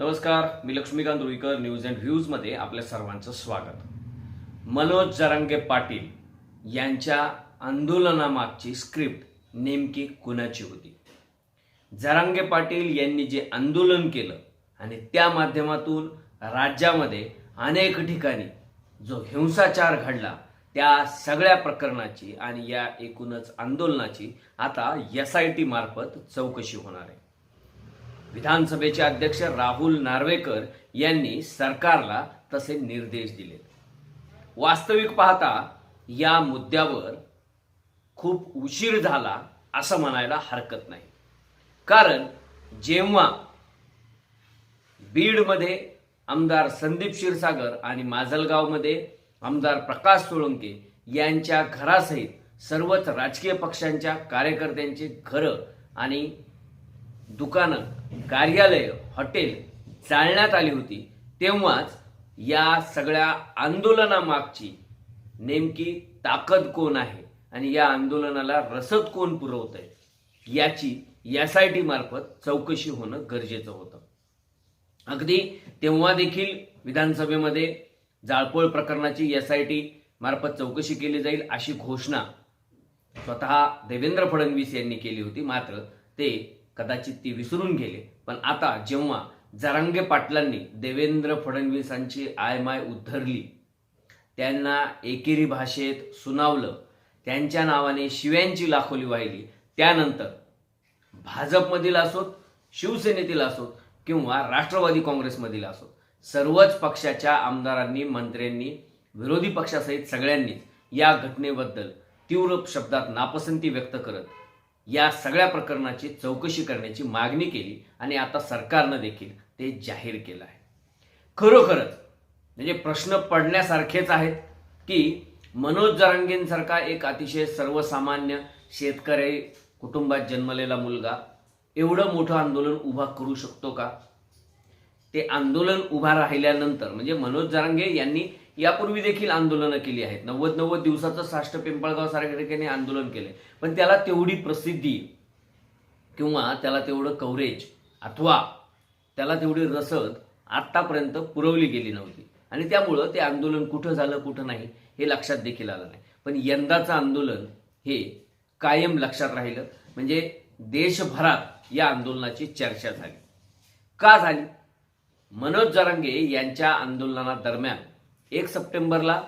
नमस्कार मी Laxmikant Ruikar news and व्ह्यूजमध्ये आपल्या सर्वांचं स्वागत. मनोज जरांगे पाटील यांच्या आंदोलनामागची स्क्रिप्ट नेमकी कुणाची होती? जरांगे पाटील यांनी जे आंदोलन केलं आणि त्या माध्यमातून राज्यामध्ये अनेक ठिकाणी जो हिंसाचार घडला त्या सगळ्या प्रकरणाची आणि या एकूणच आंदोलनाची आता एस आय टी मार्फत चौकशी होणार आहे. विधानसभेचे अध्यक्ष राहुल नार्वेकर यांनी सरकारला तसे निर्देश दिले. वास्तविक पाहता या मुद्द्यावर खूप उशीर झाला असं म्हणायला हरकत नाही. कारण जेव्हा बीडमध्ये आमदार संदीप क्षीरसागर आणि माजलगावमध्ये आमदार प्रकाश सोळंके यांच्या घरासहित सर्वच राजकीय पक्षांच्या कार्यकर्त्यांची घरं आणि दुकानं कार्यालय हॉटेल जाळण्यात आली होती. तेव्हाच या सगळ्या आंदोलनामागची नेमकी ताकद कोण आहे आणि या आंदोलनाला रसद कोण पुरवत आहे याची एस आय टी मार्फत चौकशी होणं गरजेचं होतं. अगदी तेव्हा देखील विधानसभेमध्ये जाळपोळ प्रकरणाची एस आय टी मार्फत चौकशी केली जाईल अशी घोषणा स्वतः देवेंद्र फडणवीस यांनी केली होती. मात्र ते कदाचित ती विसरून गेले. पण आता जेव्हा जरांगे पाटलांनी देवेंद्र फडणवीसांची आयमाय उद्धरली त्यांना एकेरी भाषेत सुनावलं त्यांच्या नावाने शिव्यांची लाखोली वाहिली. त्यानंतर भाजपमधील असोत शिवसेनेतील असोत किंवा राष्ट्रवादी काँग्रेसमधील असोत सर्वच पक्षाच्या आमदारांनी मंत्र्यांनी विरोधी पक्षासहित सगळ्यांनीच या घटनेबद्दल तीव्र शब्दात नापसंती व्यक्त करत या सगळ्या प्रकरणाची चौकशी करण्याची मागणी केली आणि आता सरकारनं देखील ते जाहीर केलं आहे. खरोखरच म्हणजे प्रश्न पडण्यासारखेच आहेत की मनोज जरांगेंसारखा एक अतिशय सर्वसामान्य शेतकरी कुटुंबात जन्मलेला मुलगा एवढं मोठं आंदोलन उभा करू शकतो का? ते आंदोलन उभा राहिल्यानंतर म्हणजे मनोज जरांगे यांनी यापूर्वी देखील आंदोलनं केली आहेत. नव्वद नव्वद दिवसाचं साष्ट पिंपळगाव सारख्या ठिकाणी आंदोलन केले पण त्याला तेवढी प्रसिद्धी किंवा त्याला तेवढं कव्हरेज अथवा त्याला तेवढी रसद आत्तापर्यंत पुरवली गेली नव्हती. आणि त्यामुळं ते आंदोलन कुठं झालं कुठं नाही हे लक्षात देखील आलं नाही. पण यंदाचं आंदोलन हे कायम लक्षात राहिलं. म्हणजे देशभरात या आंदोलनाची चर्चा झाली. का झाली? मनोज जरांगे यांच्या आंदोलनादरम्यान एक सप्टेंबरला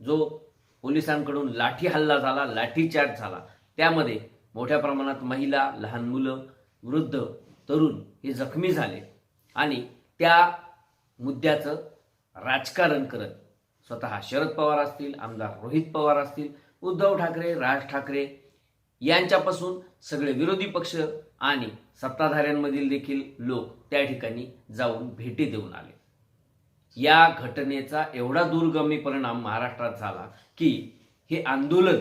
जो पोलिसांकडून लाठी हल्ला झाला लाठीचार्ज झाला त्यामध्ये मोठ्या प्रमाणात महिला लहान मुलं वृद्ध तरुण हे जखमी झाले आणि त्या मुद्द्याचं राजकारण करत स्वतः शरद पवार असतील आमदार रोहित पवार असतील उद्धव ठाकरे राज ठाकरे यांच्यापासून सगळे विरोधी पक्ष आणि सत्ताधाऱ्यांमधील देखील लोक त्या ठिकाणी जाऊन भेटी देऊन आले. या घटनेचा एवढा दूरगामी परिणाम महाराष्ट्रात झाला की हे आंदोलन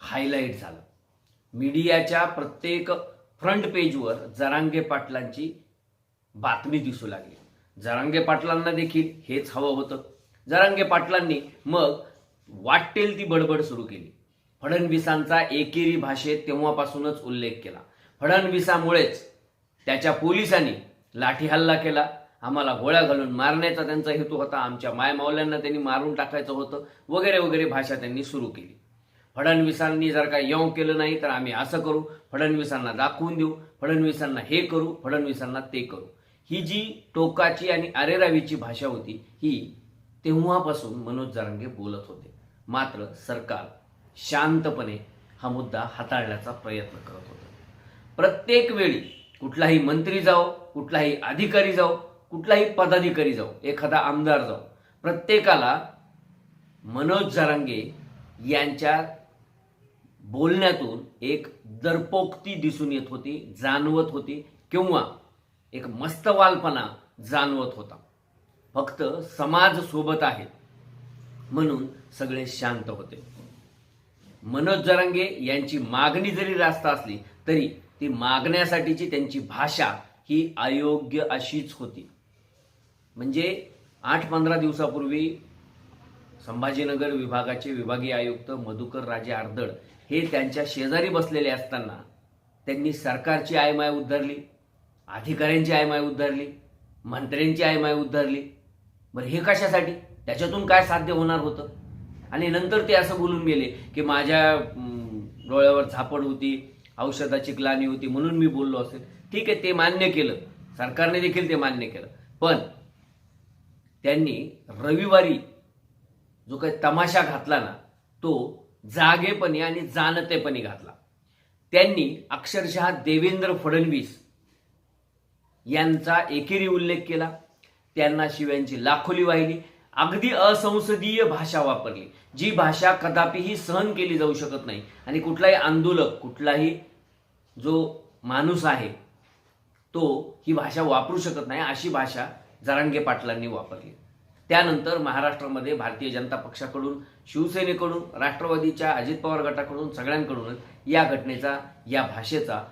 हायलाईट झालं. मीडियाच्या प्रत्येक फ्रंट पेजवर जरांगे पाटलांची बातमी दिसू लागली. जरांगे पाटलांना देखील हेच हवं होतं. जरांगे पाटलांनी मग वाटेल ती बडबड सुरू केली. फडणवीसांचा एकेरी भाषेत तेव्हापासूनच उल्लेख केला. फडणवीसामुळेच त्याच्या पोलिसांनी लाठी हल्ला केला. आम्हाला गोळ्या घालून मारण्याचा त्यांचा हेतू होता. आमच्या मायमावल्यांना त्यांनी मारून टाकायचं होतं. वगैरे वगैरे भाषा त्यांनी सुरू केली. फडणवीसांनी जर का यव केलं नाही तर आम्ही असं करू. फडणवीसांना दाखवून देऊ. फडणवीसांना हे करू. फडणवीसांना ते करू. ही जी टोकाची आणि अरेरावीची भाषा होती ही तेव्हापासून मनोज जरांगे बोलत होते. मात्र सरकार शांतपणे हा मुद्दा हाताळण्याचा प्रयत्न करत होतं. प्रत्येक वेळी कुठलाही मंत्री जाओ कुठलाही अधिकारी जाओ कुठलाही पदाधिकारी जाऊ एखादा आमदार जाऊ प्रत्येकाला मनोज जरांगे यांच्या बोलण्यातून एक दरपोक्ती दिसून येत होती जाणवत होती किंवा एक मस्तवालपणा जाणवत होता. फक्त समाज सोबत आहे म्हणून सगळे शांत होते. मनोज जरांगे यांची मागणी जरी रास्त असली तरी ती मागण्यासाठीची त्यांची भाषा ही अयोग्य अशीच होती. म्हणजे आठ पंधरा दिवसापूर्वी संभाजीनगर विभागाचे विभागीय आयुक्त मधुकर राजे आर्दळ हे त्यांच्या शेजारी बसलेले असताना त्यांनी सरकारची आयमाय उद्धारली अधिकाऱ्यांची आयमाय उद्धारली मंत्र्यांची आयमाय उद्धारली. बरं हे कशासाठी? त्याच्यातून काय साध्य होणार होतं? आणि नंतर ते असं बोलून गेले की माझ्या डोळ्यावर झापड होती औषधाची ग्लानी होती म्हणून मी बोललो असेल. ठीक आहे ते मान्य केलं. सरकारने देखील ते मान्य केलं. पण त्यांनी रविवारी जो काही तमाशा घातला ना तो जागेपणी आणि जाणतेपणी घातला. त्यांनी अक्षरशः देवेंद्र फडणवीस यांचा एकेरी उल्लेख केला. त्यांना शिव्यांची लाखोली वाहिली. अगदी असंसदीय भाषा वापरली जी भाषा कदापिही सहन केली जाऊ शकत नाही. आणि कुठलाही आंदोलक कुठलाही जो माणूस आहे तो ही भाषा वापरू शकत नाही अशी भाषा जरांगे पाटलांनी वापरली. त्यानंतर महाराष्ट्रामध्ये भारतीय जनता पक्षाकडून शिवसेनेकडून राष्ट्रवादीच्या अजित पवार गटाकडून सगळ्यांकडूनच या घटनेचा या भाषेचा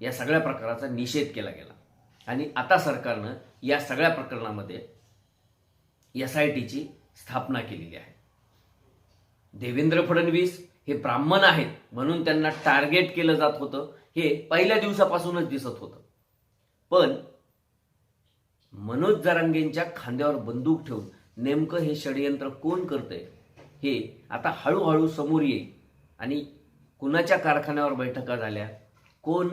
या सगळ्या प्रकाराचा निषेध केला गेला. आणि आता सरकारनं या सगळ्या प्रकरणामध्ये एस आय टीची स्थापना केलेली आहे. देवेंद्र फडणवीस हे ब्राह्मण आहेत म्हणून त्यांना टार्गेट केलं जात होतं. हे पहिल्या दिवसापासूनच दिसत होतं. पण मनोज जरांगेंच्या खांद्यावर बंदूक ठेवून नेमकं हे षडयंत्र कोण करतंय हे आता हळूहळू समोर येईल. आणि कुणाच्या कारखान्यावर बैठका झाल्या? कोण?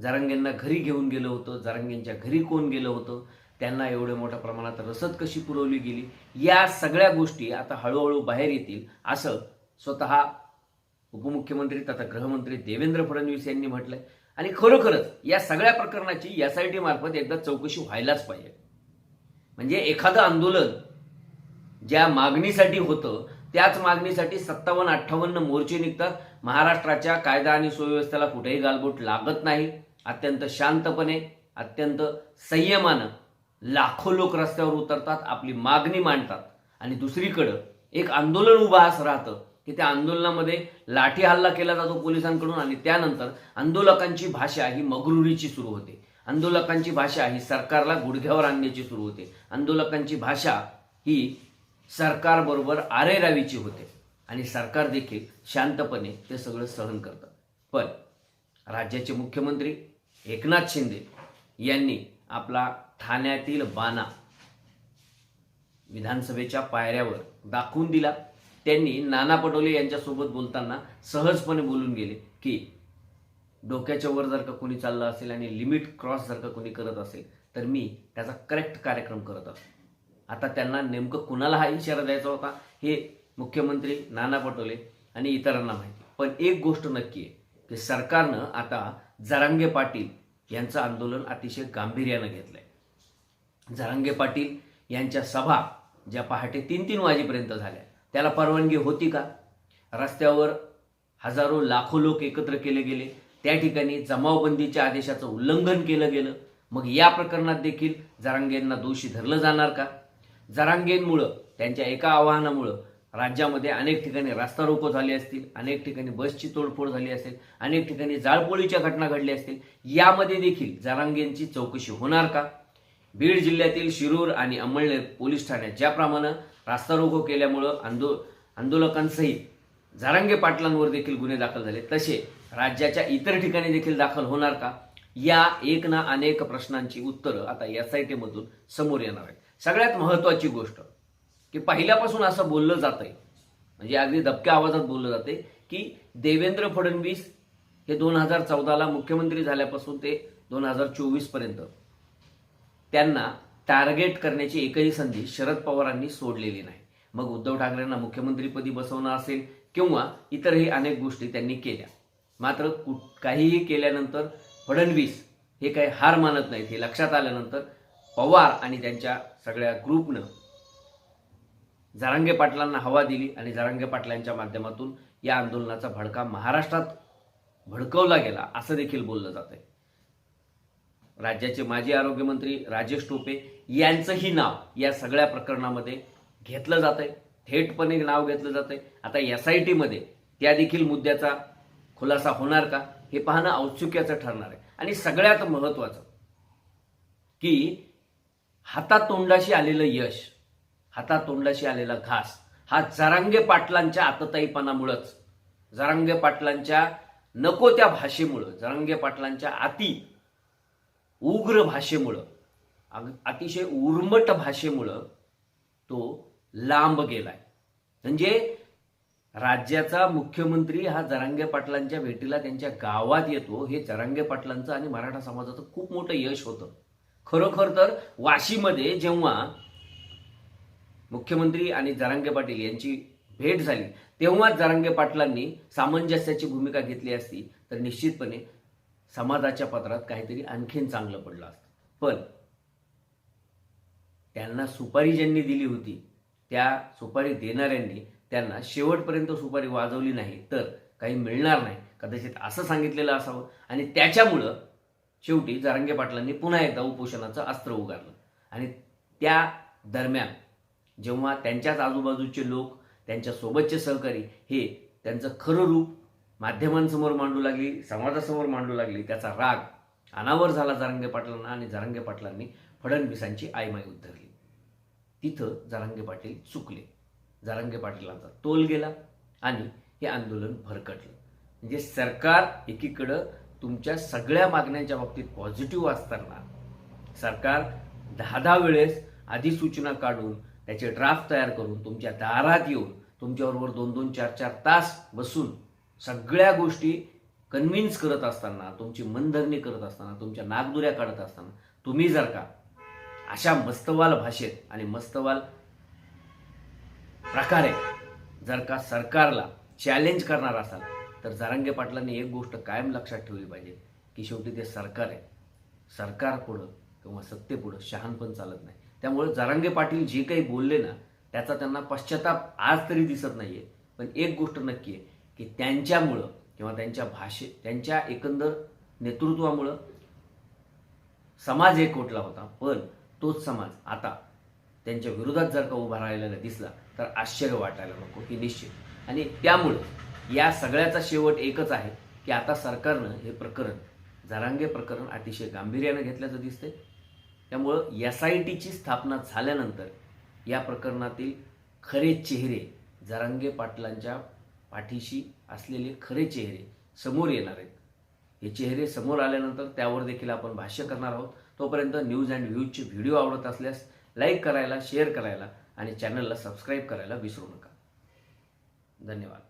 जरांगेंना घरी घेऊन गेलं होतं. जरांगेंच्या घरी कोण गेलं होतं? त्यांना एवढ्या मोठ्या प्रमाणात रसद कशी पुरवली गेली? या सगळ्या गोष्टी आता हळूहळू बाहेर येतील असं स्वतः उपमुख्यमंत्री तथा गृहमंत्री देवेंद्र फडणवीस यांनी म्हटलंय. आणि खरोखरच या सगळ्या प्रकरणाची एस आय टी मार्फत एकदा चौकशी व्हायलाच पाहिजे. म्हणजे एखादं आंदोलन ज्या मागणीसाठी होतं त्याच मागणीसाठी सत्तावन्न अठ्ठावन्न मोर्चे निघतात. महाराष्ट्राच्या कायदा आणि सुव्यवस्थेला कुठेही गालबोट लागत नाही. अत्यंत शांतपणे अत्यंत संयमानं लाखो लोक रस्त्यावर उतरतात आपली मागणी मांडतात. आणि दुसरीकडं एक आंदोलन उभं असं राहतं. की त्या आंदोलनामध्ये लाठी हल्ला केला जातो पोलिसांकडून आणि त्यानंतर आंदोलकांची भाषा ही मगरुरीची सुरू होते. आंदोलकांची भाषा ही सरकारला गुडघ्यावर आणण्याची सुरू होते. आंदोलकांची भाषा ही सरकारबरोबर आरेरावीची होते. आणि सरकार देखील शांतपणे ते सगळं सहन करतं पण राज्याचे मुख्यमंत्री एकनाथ शिंदे यांनी आपला ठाण्यातील बाणा विधानसभेच्या पायऱ्यावर दाखवून दिला. त्यांनी नाना पटोले यांच्यासोबत बोलताना सहजपणे बोलून गेले की डोक्याच्या वर जर का कोणी चाललं असेल आणि लिमिट क्रॉस जर का कोणी करत असेल तर मी त्याचा करेक्ट कार्यक्रम करत असतो. आता त्यांना नेमकं कुणाला हा इशारा द्यायचा होता हे मुख्यमंत्री नाना पटोले आणि इतरांना माहिती. पण एक गोष्ट नक्की आहे की सरकारनं आता जरांगे पाटील यांचं आंदोलन अतिशय गांभीर्यानं घेतलं आहे जरांगे पाटील यांच्या सभा ज्या पहाटे तीन तीन वाजेपर्यंत झाल्या त्याला परवानगी होती का? रस्त्यावर हजारो लाखो लोक एकत्र केले गेले. त्या ठिकाणी जमावबंदीच्या आदेशाचं उल्लंघन केलं गेलं. मग या प्रकरणात देखील जरांगेंना दोषी धरलं जाणार का? जरांगेंमुळं त्यांच्या एका आवाहनामुळं राज्यामध्ये अनेक ठिकाणी रास्ता रोको झाले असतील अनेक ठिकाणी बसची तोडफोड झाली असेल अनेक ठिकाणी जाळपोळीच्या घटना घडल्या असतील यामध्ये देखील जरांगेंची चौकशी होणार का? बीड जिल्ह्यातील शिरूर आणि अंमळनेर पोलीस ठाण्यात ज्याप्रमाणे रास्ता रोको केल्यामुळं आंदो आंदोलकांसहित झारंगे पाटलांवर देखील गुन्हे दाखल झाले. तसे राज्याच्या इतर ठिकाणी देखील दाखल होणार का? या एक ना अनेक प्रश्नांची उत्तरं आता एस आय टीमधून समोर येणार आहे सगळ्यात महत्वाची गोष्ट की पहिल्यापासून असं बोललं जातंय म्हणजे अगदी दबक्या आवाजात बोललं जाते की देवेंद्र फडणवीस हे दोन हजार चौदाला मुख्यमंत्री झाल्यापासून ते दोन हजार चोवीसपर्यंत त्यांना टार्गेट करण्याची एकही संधी शरद पवारांनी सोडलेली नाही. मग उद्धव ठाकरेंना मुख्यमंत्रीपदी बसवणं असेल किंवा इतरही अनेक गोष्टी त्यांनी केल्या. मात्र कुठ काहीही केल्यानंतर फडणवीस हे काही हार मानत नाहीत. हे लक्षात आल्यानंतर पवार आणि त्यांच्या सगळ्या ग्रुपनं जारांगे पाटलांना हवा दिली आणि जारांगे पाटलांच्या माध्यमातून या आंदोलनाचा भडका महाराष्ट्रात भडकवला गेला असं देखील बोललं जात आहे राज्याचे माजी आरोग्यमंत्री राजेश टोपे यांचंही नाव या सगळ्या प्रकरणामध्ये घेतलं जात आहे थेटपणे नाव घेतलं जात आहे आता एस आय टीमध्ये त्या देखील मुद्द्याचा खुलासा होणार का हे पाहणं औत्सुक्याचं ठरणार आहे. आणि सगळ्यात महत्वाचं की हातातोंडाशी आलेलं यश हातातोंडाशी आलेला घास हा जरांगे पाटलांच्या आतताईपणामुळंच जरांगे पाटलांच्या नको त्या भाषेमुळं जरांगे पाटलांच्या अति उग्र भाषेमुळं अतिशय उर्मट भाषेमुळं तो लांब गेलाय. म्हणजे राज्याचा मुख्यमंत्री हा जरांगे पाटलांच्या भेटीला त्यांच्या गावात येतो हे जरांगे पाटलांचं आणि मराठा समाजाचं खूप मोठं यश होतं. खरोखर तर वाशीमध्ये जेव्हा मुख्यमंत्री आणि जरांगे पाटील यांची भेट झाली तेव्हाच जरांगे पाटलांनी सामंजस्याची भूमिका घेतली असती तर निश्चितपणे समाजाच्या पत्रात काहीतरी आणखीन चांगलं पडलं असतं. पण त्यांना सुपारी ज्यांनी दिली होती त्या सुपारी देणाऱ्यांनी त्यांना शेवटपर्यंत सुपारी वाजवली नाही तर काही मिळणार नाही. कदाचित असं सांगितलेलं असावं. आणि त्याच्यामुळं शेवटी जारंगे पाटलांनी पुन्हा एकदा उपोषणाचं अस्त्र उगारलं. आणि त्या दरम्यान जेव्हा त्यांच्याच आजूबाजूचे लोक त्यांच्या सोबतचे सहकारी हे त्यांचं खरं रूप माध्यमांसमोर मांडू लागली समाजासमोर मांडू लागली त्याचा राग अनावर झाला जारंगे पाटलांना आणि जारंगे पाटलांनी फडणवीसांची आयमाई उद्धरली. तिथं जारंगे पाटील चुकले. जारंगे पाटलांचा तोल गेला आणि हे आंदोलन भरकटलं. म्हणजे सरकार एकीकडं तुमच्या सगळ्या मागण्यांच्या बाबतीत पॉझिटिव्ह असताना सरकार दहा दहा वेळेस अधिसूचना काढून त्याचे ड्राफ्ट तयार करून तुमच्या दारात येऊन तुमच्याबरोबर दोन दोन चार चार तास बसून सगळ्या गोष्टी कन्व्हिन्स करत असताना तुमची मनधरणी करत असताना तुमच्या नागदुऱ्या काढत असताना तुम्ही जर का अशा मस्तवाल भाषेत आणि मस्तवाल प्रकारे जर का सरकारला चॅलेंज करणार असाल तर जारंगे पाटलांनी एक गोष्ट कायम लक्षात ठेवली पाहिजे की शेवटी ते सरकार आहे. सरकार पुढं किंवा सत्तेपुढं शहाणपण चालत नाही. त्यामुळे जरांगे पाटील जे काही बोलले ना त्याचा त्यांना पश्चाताप आज तरी दिसत नाहीये. पण एक गोष्ट नक्की आहे की त्यांच्यामुळं किंवा त्यांच्या भाषे त्यांच्या एकंदर नेतृत्वामुळं समाज एकवटला होता पण तोच समाज आता त्यांच्या विरोधात जर का उभा राहिलेला दिसला तर आश्चर्य वाटायला नको की निश्चित. आणि त्यामुळं या सगळ्याचा शेवट एकच आहे की आता सरकारनं हे प्रकरण जरांगे प्रकरण अतिशय गांभीर्यानं घेतल्याचं दिसतंय. त्यामुळं एस आय टीची स्थापना झाल्यानंतर या प्रकरणातील खरे चेहरे जरांगे पाटलांच्या पाठीशी असलेले खरे चेहरे समोर येणार आहेत. हे चेहरे समोर आल्यानंतर त्यावर देखील आपण भाष्य करणार आहोत. तोपर्यंत न्यूज अँड व्ह्यूजचे व्हिडिओ आवडत असल्यास लाईक करायला शेअर करायला आणि चॅनलला सबस्क्राईब करायला विसरू नका. धन्यवाद.